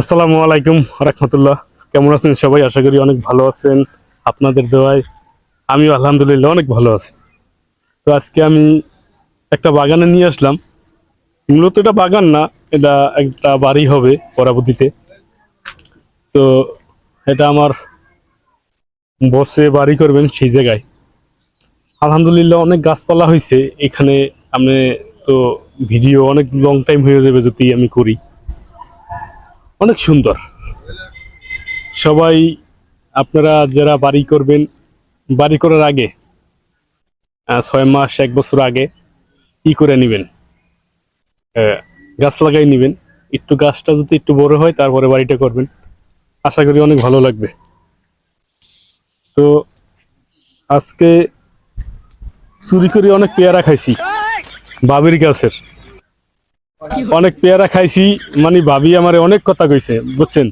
আসসালামু আলাইকুম, রহমতুল্লাহ। কেমন আছেন সবাই? আশা করি অনেক ভালো আছেন আপনাদের দোয়ায়। আমিও আলহামদুলিল্লাহ অনেক ভালো আছি। তো আজকে আমি একটা বাগানে নিয়ে আসলাম। মূলত এটা বাগান না, এটা একটা বাড়ি হবে পরবর্তীতে। তো এটা আমার বসে বাড়ি করবেন সেই জায়গায়। আলহামদুলিল্লাহ অনেক গাছপালা হয়েছে এখানে আমি তো ভিডিও অনেক লং টাইম হয়ে যাবে যদি আমি করি। অনেক সুন্দর। সবাই আপনারা যারা বাড়ি করবেন, বাড়ি করার আগে ছয় মাস, এক বছর আগে ই করে নেবেন। গাছ লাগাই নেবেন। একটু গাছটা যদি একটু বড় হয়, তারপরে বাড়িটা করবেন। আশা করি অনেক ভালো লাগবে। তো আজকে চুরি করে অনেক পেয়ারা খাইছি, বাবির গাছের। অনেক পেয়ারা খাইছি মানে ভাবি আমার অনেক কথা কইছে বুঝছেন?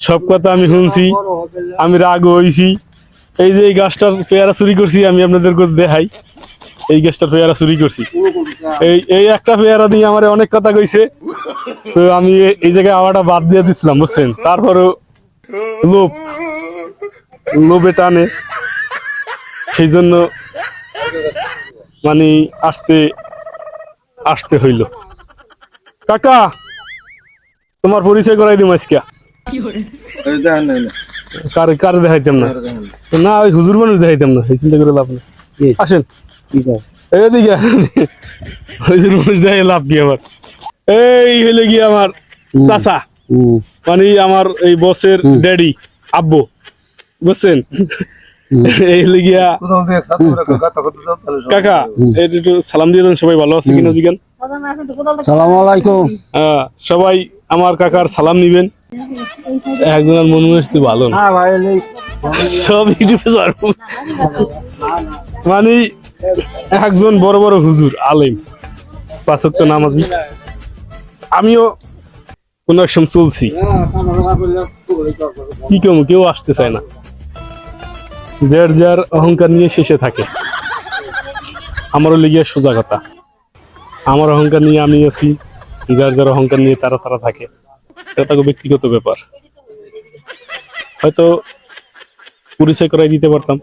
সব কথা আমি শুনছি আমি রাগ হইছি। এই যে এই গাছটার পেয়ারা চুরি করছি আমি আপনাদের দেখাই। এই গাছটার পেয়ারা চুরি করছি। এই এই একটা পেয়ারা দিয়ে আমার অনেক কথা কইছে। তো আমি এই জায়গায় আওয়াটা বাদ দিয়ে দিছিলাম বুঝছেন? তারপরেও লোভ লোভে টানে। সেই জন্য মানে আসতে আসতে হইল। কাকা তোমার পরিচয় করাই দিম আজকে। কার কার দেখাইতাম না? না ওই হুজুর মানুষ দেখাইতাম না এই চিন্তা করে লাভ নেই। আসেন। এদিকে। হুজুর মানুষ দেখাই লাভ কি আমার এই হইলে কি আমার চাচা মানে আমার এই বসের ড্যাডি আব্বু বুঝছেন? এই হইলে কাকা একটু সালাম দিয়ে দেন সবাই ভালো আছে কিনা জিগান? সালাম আলাইকুম। সবাই আমার কাকার সালাম নিবেন। একজনের মন মস্তি ভালো না। সব ইউটিউবে মানে একজন বড় বড় হুজুর আলেম পাঁচক তো নামাজি। আমিও কোন এক সময় চলছি। কি কেউ কেউ আসতে চায় না। যার যার অহংকার নিয়ে শেষে থাকে। আমারও লেগে সোজা কথা। আমার অহংকার নিয়ে আমি আছি, যার যার অহংকার নিয়ে তারা তারা থাকে। এটা তাকে ব্যক্তিগত ব্যাপার। হয়তো পরিচয় করাই দিতে পারতাম।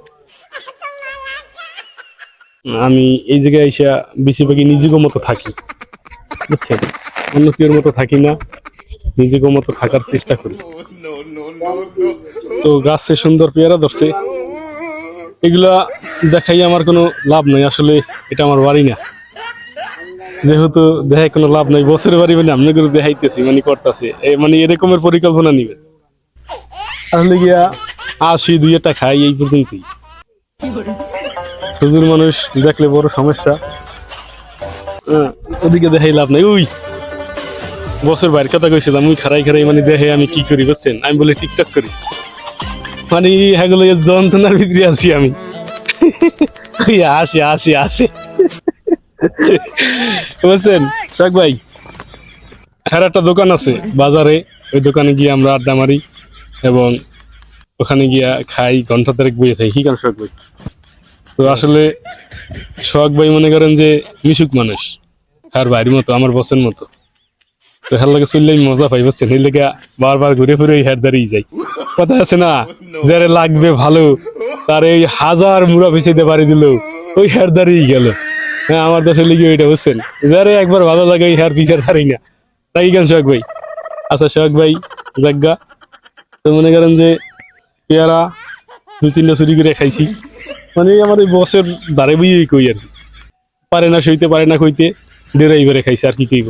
আমি এই জায়গায় এসে বেশিরভাগই নিজেকে মতো থাকি। বুঝছেন? অন্য কেউর মতো থাকি না। নিজেকে মতো থাকার চেষ্টা করি। তো গাছে সুন্দর পেয়ারা ধরছে। এগুলা দেখাই আমার কোনো লাভ নাই। আসলে এটা আমার বাড়ি না। যেহেতু দেখাই কোনো লাভ নাই বছরের বাড়ি মানে আপনি করে দেখাইতেছি মানে করতেছে। মানে এরকমের পরিকল্পনা নিবে। আসলে গিয়া আসি দুই একটা খাই এই পর্যন্তই। হুজুর মানুষ দেখলে বড় সমস্যা। হ্যাঁ, ওদিকে দেখাই লাভ নাই। ওই বছর বাইরের কথা কইছিলাম ওই খারাই খারাই মানে দেখে আমি কি করি বুঝছেন? আমি বলে টিকটক করি। মানে হ্যাগুলো যন্ত্রণার ভিতরে আছি আমি। আসি আসি, আসে। বুঝছেন? শাক ভাই হ্যাঁ একটা দোকান আছে বাজারে। ওই দোকানে গিয়ে আমরা আড্ডা মারি এবং ওখানে গিয়া খাই ঘণ্টা তারেক বইয়ে থাকি। কি কারণ শখ ভাই? তো আসলে শখ ভাই মনে করেন যে মিশুক মানুষ। আর বাড়ির মতো, আমার বসের মতো। তো লাগে চললে আমি মজা পাই বুঝছেন? এই লেগে বারবার ঘুরে ফিরে ওই হ্যার দাঁড়িয়ে যাই। কথা আছে না? যারে লাগবে ভালো তার এই হাজার মুড়া পিছিয়ে বাড়ি দিল ওই হ্যার দাঁড়িয়ে গেল। হ্যাঁ আমার দেশে লিগে ওইটা বুঝছেন? যারে একবার ভালো লাগে ওই হ্যার পিছার ছাড়ি না। তাই কেন শখ ভাই। আচ্ছা শখ ভাই জাগ্গা তো মনে করেন যে পেয়ারা দুই তিনটা চুরি করে খাইছি। মানে আমার এই বসের দাঁড়ে বইয়েই কই আর পারে না সইতে পারে না কইতে ডেরাই করে খাইছে আর কি কইব।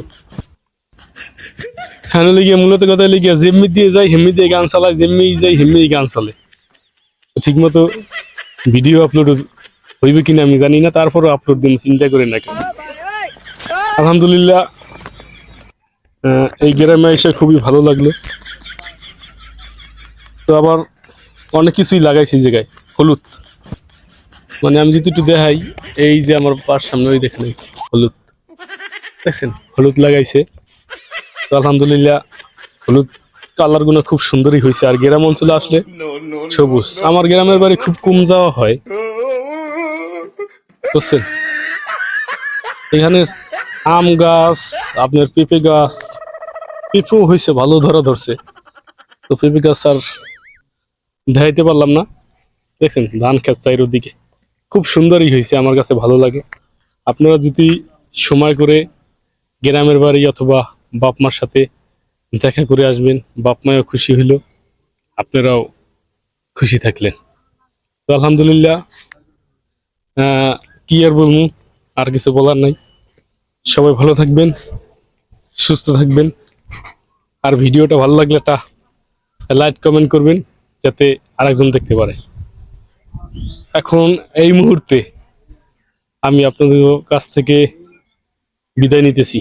হ্যাঁ লিগে মূলত কথা লিগে যেমনি দিয়ে যাই হেমনি দিয়ে গান চালায়, যেমনি যাই হেমনি গান চালে। ঠিক মতো ভিডিও আপলোড হইবে কিনা আমি জানি না, তারপরও আপলোড দিন, চিন্তা করে না কেন। আলহামদুলিল্লাহ এই গ্রামে এসে খুবই ভালো লাগল। তো আবার অনেক কিছুই লাগাইছি জায়গায়, হলুদ। মানে আমি যদি দেখাই, এই যে আমার পার সামনে ওই দেখেন হলুদ। দেখছেন? হলুদ লাগাইছে। আলহামদুলিল্লাহ, হলুদ কালারগুলো খুব সুন্দরই হয়েছে। আর গ্রাম অঞ্চলে আসলে সবুজ। আমার গ্রামের বাড়ি খুব কম যাওয়া হয়। বুঝছেন? এখানে আম গাছ, আপনার পেঁপে গাছ, পেঁপেও হয়েছে ভালো ধরা ধরছে। তো পেঁপে গাছ আর দেখাইতে পারলাম না। দেখছেন, ধান খেত চাইর দিকে খুব সুন্দরই হয়েছে, আমার কাছে ভালো লাগে। আপনারা যদি সময় করে গ্রামের বাড়ি অথবা বাপ মার সাথে দেখা করে আসবেন। বাপ মাও খুশি হইল। আপনারাও খুশি থাকলেন। তো আলহামদুলিল্লাহ কি আর বলব? আর কিছু বলার নাই। সবাই ভালো থাকবেন, সুস্থ থাকবেন। আর ভিডিওটা ভালো লাগলে একটা লাইক, কমেন্ট করবেন যাতে আরেকজন দেখতে পারে। এখন এই মুহূর্তে আমি আপনাদের কাছ থেকে বিদায় নিতেছি।